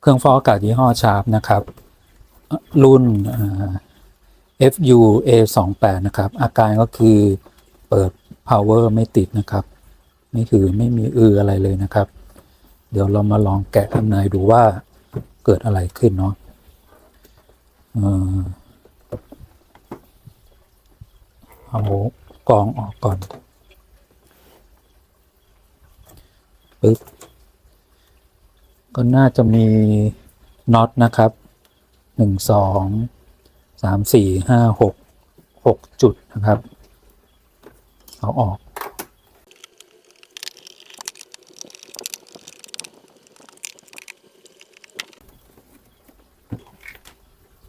เครื่องฟอกอากาศยี่ห้อชาร์ปนะครับ รุ่น FU A28 นะครับ อาการก็คือเปิด power ไม่ติดนะครับ นี่คือไม่มีอืออะไรเลยนะครับ เดี๋ยวเรามาลองแกะข้างในดูว่าเกิดอะไรขึ้นเนาะเอากองออกก่อนปึ๊บ ก็น่าจะมีน็อตนะครับหนึ่งสองสามสี่ห้าหกหกจุดนะครับ เอาออก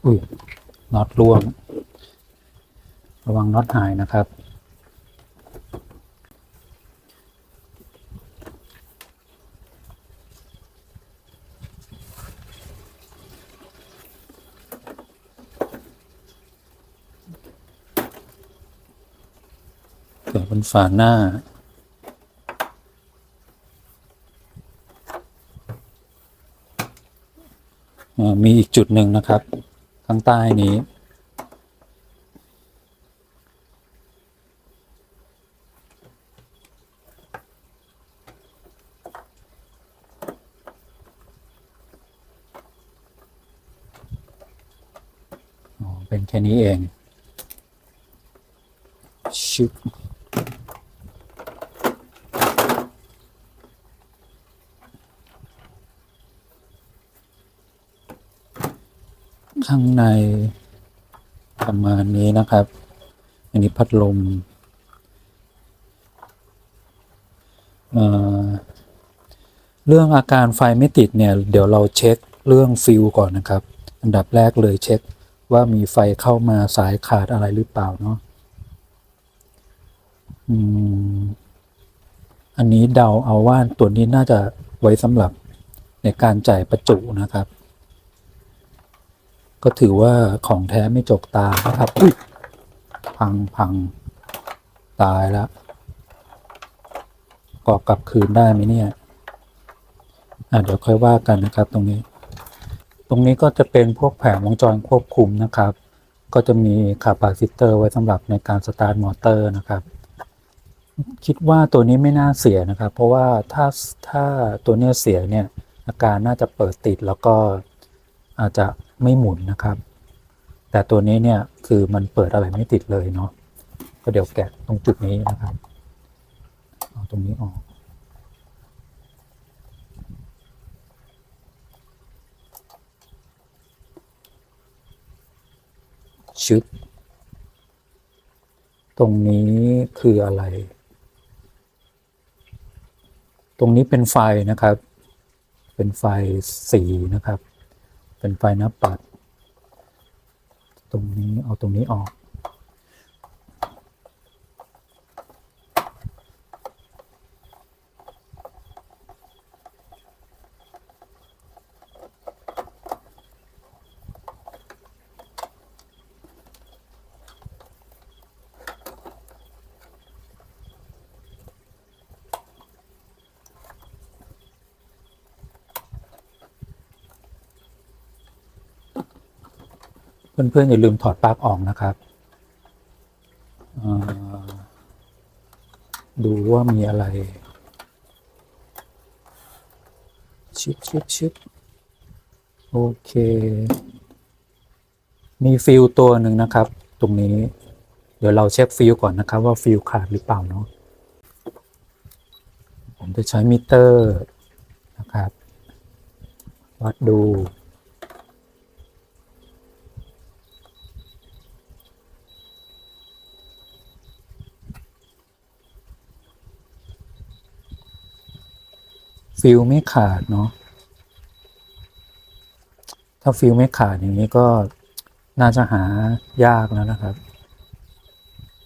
อุ้ยน็อตร่วง ระวังน็อตหายนะครับ บนฝาหน้าอ่ามีอีกจุดหนึ่งนะครับ ข้างใต้นี้ เป็นแค่นี้เองชิ ข้างในประมาณนี้นะครับ อันนี้พัดลมเเรื่องอาการไฟไม่ติดเนี่ย เดี๋ยวเราเช็คเรื่องฟิวก่อนนะครับ อันดับแรกเลยเช็คว่ามีไฟเข้ามาสายขาดอะไรหรือเปล่าเนาะอันนี้เดาเอาว่าตัวนี้น่าจะไว้สำหรับในการจ่ายประจุนะครับ ก็ถือว่าของแท้ไม่จกตานะครับอุ้ยพังพังตายแล้วก็กลับคืนได้ไหมเนี่ยอะเดี๋ยวค่อยว่ากันนะครับตรงนี้ ตรงนี้ก็จะเป็นพวกแผงวงจรควบคุมนะครับ ก็จะมีคาปาซิเตอร์ไว้สำหรับในการสตาร์ทมอเตอร์นะครับ คิดว่าตัวนี้ไม่น่าเสียนะครับ เพราะว่าถ้าถ้าตัวเนี้ยเสียเนี่ยอาการน่าจะเปิดติดแล้วก็อาจจะ ไม่หมุนนะครับ แต่ตัวนี้เนี่ยคือมันเปิดอะไรไม่ติดเลยเนาะก็เดี๋ยวแกะตรงจุดนี้นะครับเอาตรงนี้ออกชึบตรงนี้คืออะไร ตรงนี้เป็นไฟนะครับ เป็นไฟสีนะครับ เป็นไฟหน้าปัด ตรงนี้เอาตรงนี้ออก เพื่อนๆอย่าลืมถอดปลั๊กออกนะครับ ดูว่ามีอะไร ชิบชิบชิบโอเค มีฟิลตัวหนึ่งนะครับ ตรงนี้ เดี๋ยวเราเช็คฟิลก่อนนะครับ ว่าฟิลขาดหรือเปล่าเนาะผมจะใช้มิเตอร์นะครับ วัดดู ฟิลไม่ขาดเนาะถ้าฟิลไม่ขาดอย่างนี้ก็น่าจะหายากแล้วนะครับ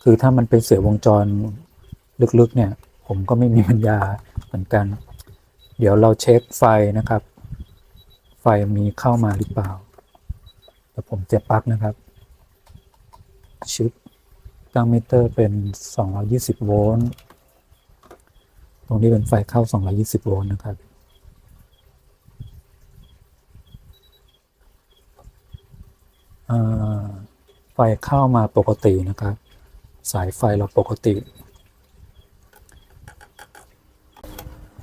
คือถ้ามันเป็นเสียวงจรลึกๆเนี่ย ผมก็ไม่มีปัญญาเหมือนกัน เดี๋ยวเราเช็คไฟนะครับ ไฟมีเข้ามาหรือเปล่าแต่ผมเจ็บปลั๊กนะครับชึบตั้งมิเตอร์เป็น 220 โวลต์ ตรงนี้เป็นไฟเข้า 220 โวลต์นะครับ ไฟเข้ามาปกตินะครับ สายไฟเราปกติ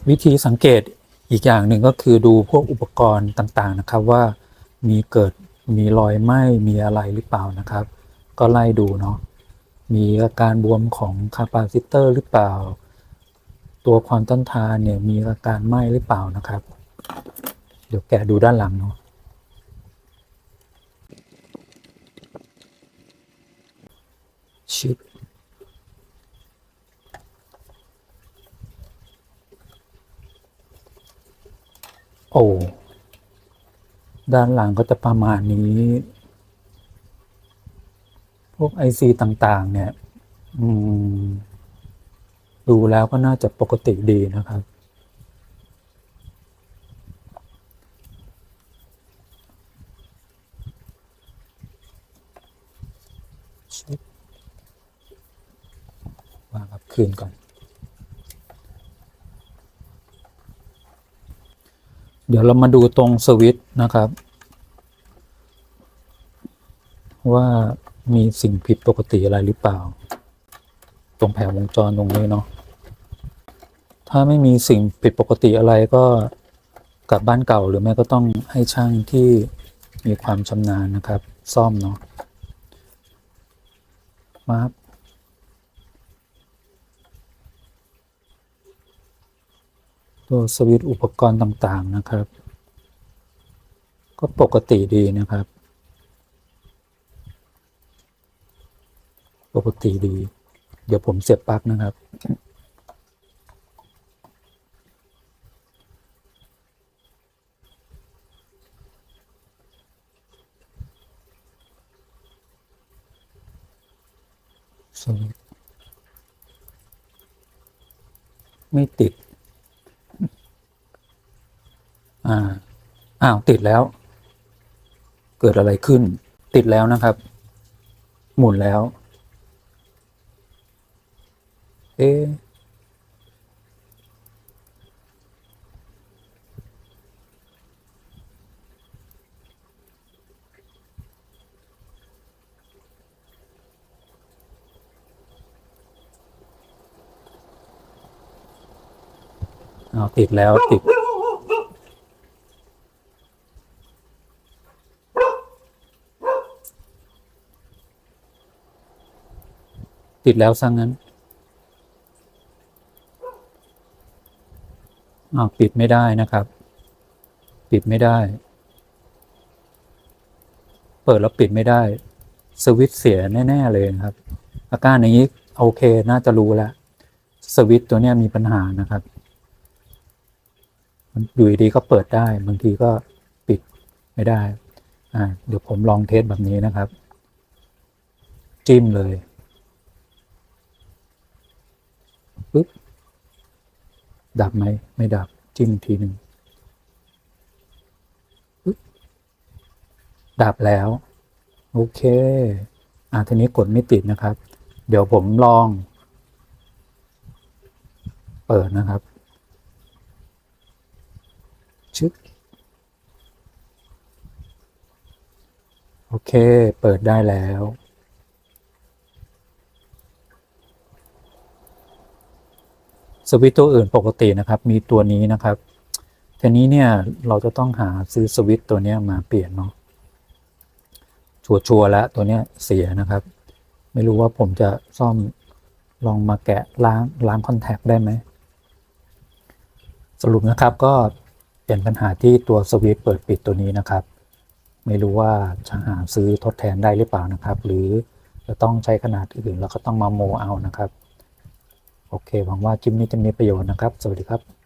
วิธีสังเกตอีกอย่างหนึ่งก็คือดูพวกอุปกรณ์ต่างๆนะครับว่ามีเกิดมีรอยไหม้มีอะไรหรือเปล่านะครับ ก็ไล่ดูเนาะมีอาการบวมของคาปาซิเตอร์หรือเปล่า ตัวความต้านทานเนี่ยมีอาการไหม้หรือเปล่านะครับ เดี๋ยวแกะดูด้านหลังเนาะชิปโอ้ด้านหลังก็จะประมาณนี้ พวกไอซีต่าง ๆ เนี่ย อืม ดูแล้วก็น่าจะปกติดีนะครับ วางกับคืนก่อน เดี๋ยวเรามาดูตรงสวิตช์นะครับ ว่ามีสิ่งผิดปกติอะไรหรือเปล่า ตรงแผงวงจรตรงนี้เนาะถ้าไม่มีสิ่งผิดปกติอะไรก็กลับบ้านเก่าหรือไม่ก็ต้องให้ช่างที่มีความชำนาญนะครับ ซ่อมเนาะมาครับตัวสวิตช์อุปกรณ์ต่างๆนะครับ ก็ปกติดีนะครับ ปกติดี เดี๋ยวผมเสียบปลั๊กนะครับสวิตช์ไม่ติด อ่า อ้าว ติดแล้ว เกิดอะไรขึ้น ติดแล้วนะครับ หมุนแล้ว เอ๊ะอ้าติดแล้วติด ติดแล้วซะงั้น อ้าวปิดไม่ได้นะครับ ปิดไม่ได้ เปิดแล้วปิดไม่ได้ สวิตเสียแน่ ๆ เลยครับ อาการอย่างนี้โอเคน่าจะรู้แล้วสวิตตัวนี้มีปัญหานะครับ มันอยู่ดีๆก็เปิดได้ บางทีก็ปิดไม่ได้ อ่า เดี๋ยวผมลองเทสแบบนี้นะครับ จิ้มเลยปึ๊บ ดับไหม ไม่ดับ จิ้มทีหนึ่งดับแล้ว โอเค อ่าทีนี้กดไม่ติดนะครับ เดี๋ยวผมลอง เปิดนะครับ ชึบโอเค เปิดได้แล้ว สวิตตัวอื่นปกตินะครับ มีตัวนี้นะครับทีนี้เนี่ยเราจะต้องหาซื้อสวิตตัวนี้มาเปลี่ยนเนาะชัวร์แล้วตัวนี้เสียนะครับ ไม่รู้ว่าผมจะซ่อมลองมาแกะล้างล้างคอนแทคได้ไหมสรุปนะครับก็เป็นปัญหาที่ตัวสวิตเปิดปิดตัวนี้นะครับ ไม่รู้ว่าจะหาซื้อทดแทนได้หรือเปล่านะครับ หรือจะต้องใช้ขนาดอื่นแล้วก็ต้องมาโมเอานะครับ โอเคหวังว่าคลิปนี้จะมีประโยชน์นะครับ สวัสดีครับ